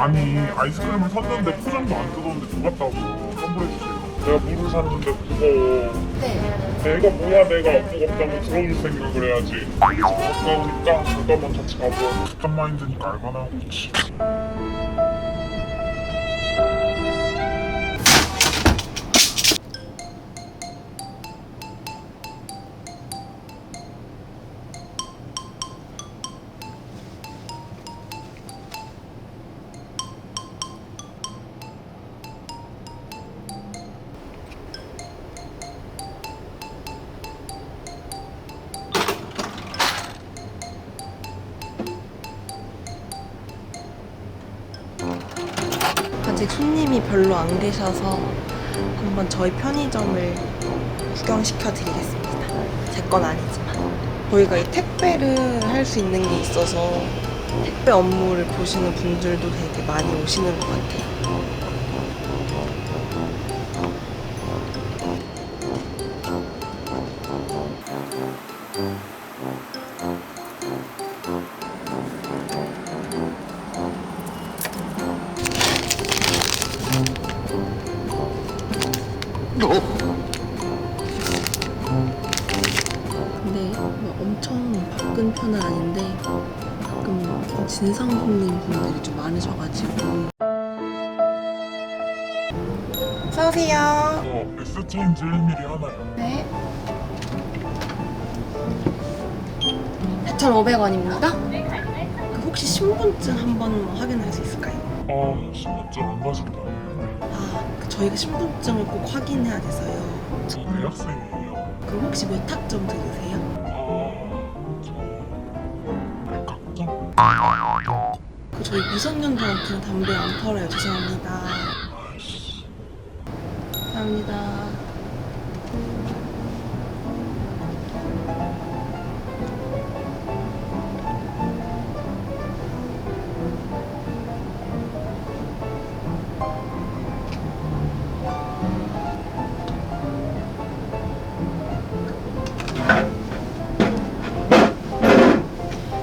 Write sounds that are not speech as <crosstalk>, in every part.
아니 아이스크림을 샀는데 포장도 안 뜯었는데 녹았다고 환불해주세요. 내가 물을 샀는데 무거워. 네. 내가 뭐야 내가? 무겁다고 들어줄 생각을 해야지. 여기 집 가까우니까 잠깐만 같이 가보 잠깐만 힘드니까 얼마나 그렇지 손님이 별로 안 계셔서 한번 저희 편의점을 구경시켜 드리겠습니다. 제 건 아니지만. 저희가 이 택배를 할 수 있는 게 있어서 택배 업무를 보시는 분들도 되게 많이 오시는 것 같아요. 엄청 바쁜 편은 아닌데 가끔 진상 손님 분들이 좀 많으셔가지고. 어서오세요. 어 S체인지 1mm 하나요 네 4,500원입니다. 그 혹시 신분증 한번 확인할 수 있을까요? 아 신분증 안 가진다. 아, 그 저희가 신분증을 꼭 확인해야 돼서요. 저 대학생이에요. 그럼 혹시 몇 학점 들으세요? 그 저희 미성년자한테는 담배 안 팔아요. 죄송합니다. 감사합니다.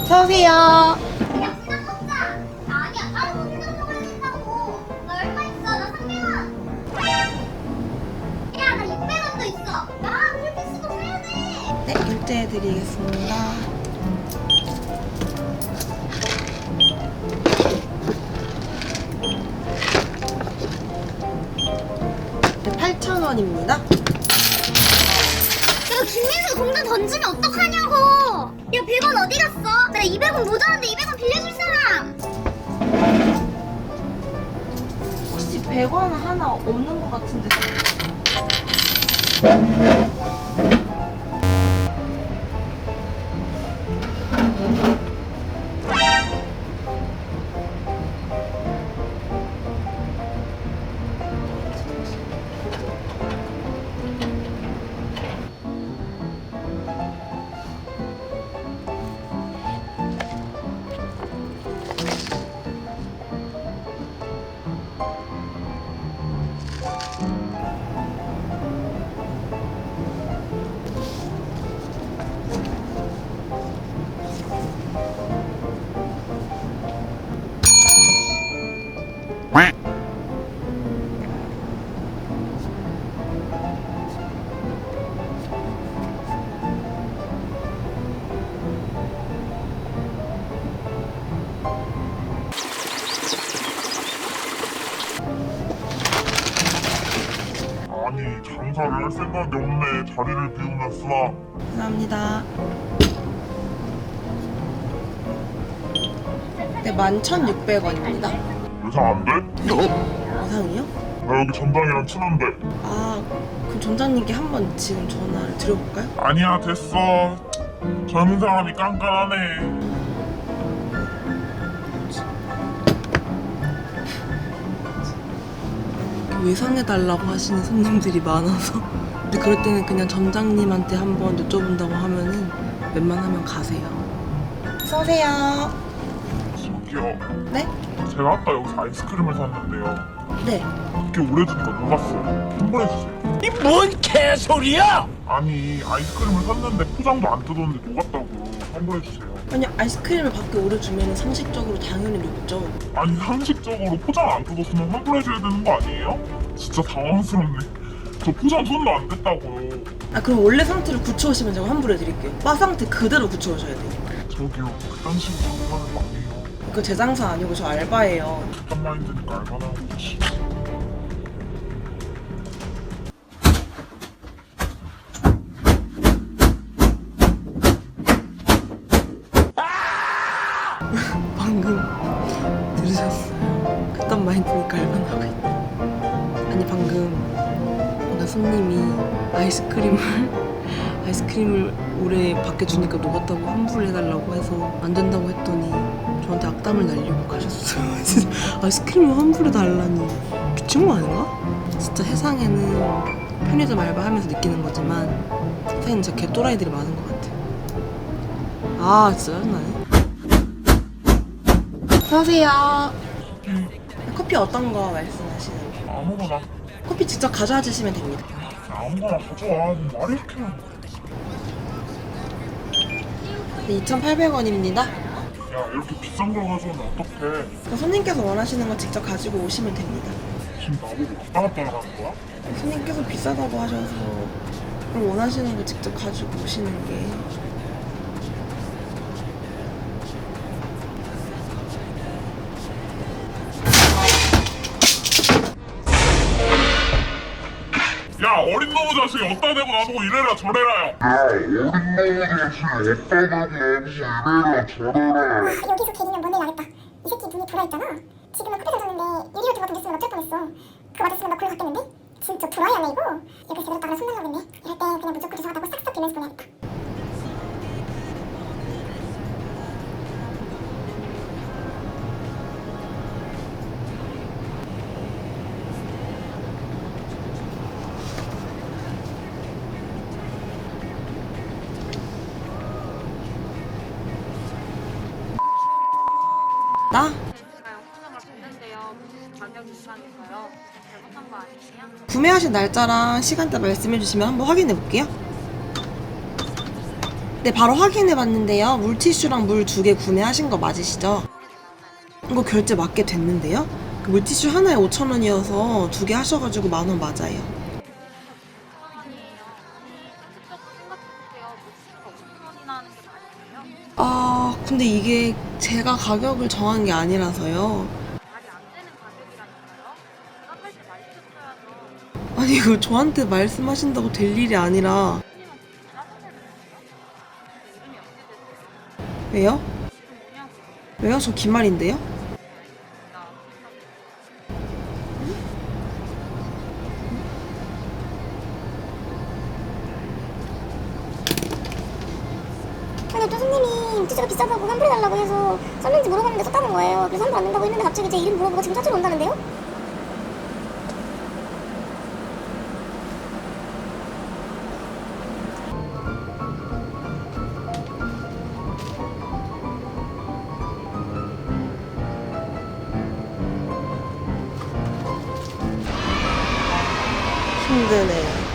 어서 오세요 드리겠습니다. 네, 8,000원입니다. 이거 김민수 공장 던지면 어떡하냐고. 야, 100원 어디 갔어? 나 200원 모자란데 200원 빌려줄 사람. 혹시 100원 하나 없는 것 같은데. 할 생각이 없네 자리를 비우면 쓰나 감사합니다. 네, 11,600원입니다. 예상 안 돼? 이상이요? 나 여기 전장이랑 친한데 아, 그럼 점장님께 한번 지금 전화를 드려볼까요? 아니야 됐어 젊은 사람이 깐깐하네 외상해달라고 하시는 손님들이 많아서. 근데 그럴 때는 그냥 점장님한테 한번 여쭤본다고 하면은 웬만하면 가세요. 어서오세요. 저기요. 네? 제가 아까 여기서 아이스크림을 샀는데요. 네. 그렇게 오래되니까 녹았어요. 환불해주세요. 이 뭔 개소리야! 아니 아이스크림을 샀는데 포장도 안 뜯었는데 녹았다고 환불해 주세요. 아니 아이스크림을 밖에 오래 주면 상식적으로 당연히 높죠. 아니 상식적으로 포장 안 뜯었으면 환불해 줘야 되는 거 아니에요? 진짜 당황스럽네. 저 포장 손도 안 댔다고요. 아 그럼 원래 상태를 굳혀오시면 제가 환불해 드릴게요. 바 상태 그대로 굳혀오셔야 돼요. 저기요, 그딴 식으로 장난하는 거 아니에요. 이거 제 장사 아니고 저 알바예요. 그딴 마인드니까 얼마나 하겠지. 손님이 <laughs> 아이스크림을 아이스크림을 오래 밖에 주니까 녹았다고 환불 해달라고 해서 안 된다고 했더니 저한테 악담을 날리고 가셨어요. <laughs> 아이스크림을 환불해 달라니 미친 거 아닌가? 진짜 세상에는 편의점 알바하면서 느끼는 거지만 세상에는 진짜 개또라이들이 많은 것 같아요. 아 진짜 짜증나네. 안녕하세요. 커피 어떤 거 말씀하시는 거예요? 아무거나, 커피 직접 가져와 주시면 됩니다. 아무거나 가져와. 말이 이렇게 많아. 네, 2,800원입니다. 야, 이렇게 비싼 걸 가져오면 어떡해. 손님께서 원하시는 거 직접 가지고 오시면 됩니다. 지금 나보고 왔다 갔다 하라는 거야? 손님께서 비싸다고 하셔서 그럼 원하시는 거 직접 가지고 오시는 게 야, 어린 놈의 자식이 어디다 대고 나보고 이래라 저래라요. 여기서 개기면 뭔일 나겠다. 이 새끼 눈이 돌아있잖아. 지금은 커피 사줬는데 유리 같은 거 던졌으면 어쩔 뻔했어. 그거 맞았으면 나골 갔겠는데? 진짜 드라이하네 이거. 여기 제대로 따라 손 날라겠네. 이럴 때 그냥 무조건 죄송하다고 싹싹 빌면서 보내야겠다. 에요? 구매하신 날짜랑 시간대 말씀해 주시면 한번 확인해 볼게요. 네, 바로 확인해 봤는데요. 물티슈랑 물 두 개 구매하신 거 맞으시죠? 이거 결제 맞게 됐는데요? 그 물티슈 하나에 5,000원이어서 두 개 하셔가지고 만 원 맞아요. 5천원이에요. 근데 이게 제가 가격을 정한 게 아니라서요. 아니, 이거 저한테 말씀하신다고 될 일이 아니라. 왜요? 왜요? 저 김말인데요? 근데 또 손님이 물티슈가 비싸다고 환불해달라고 해서 썼는지 물어봤는데 썼다는 거예요. 그래서 환불 안 된다고 했는데 갑자기 제 이름 물어보고 지금 찾으러 온다는데요? 힘드네.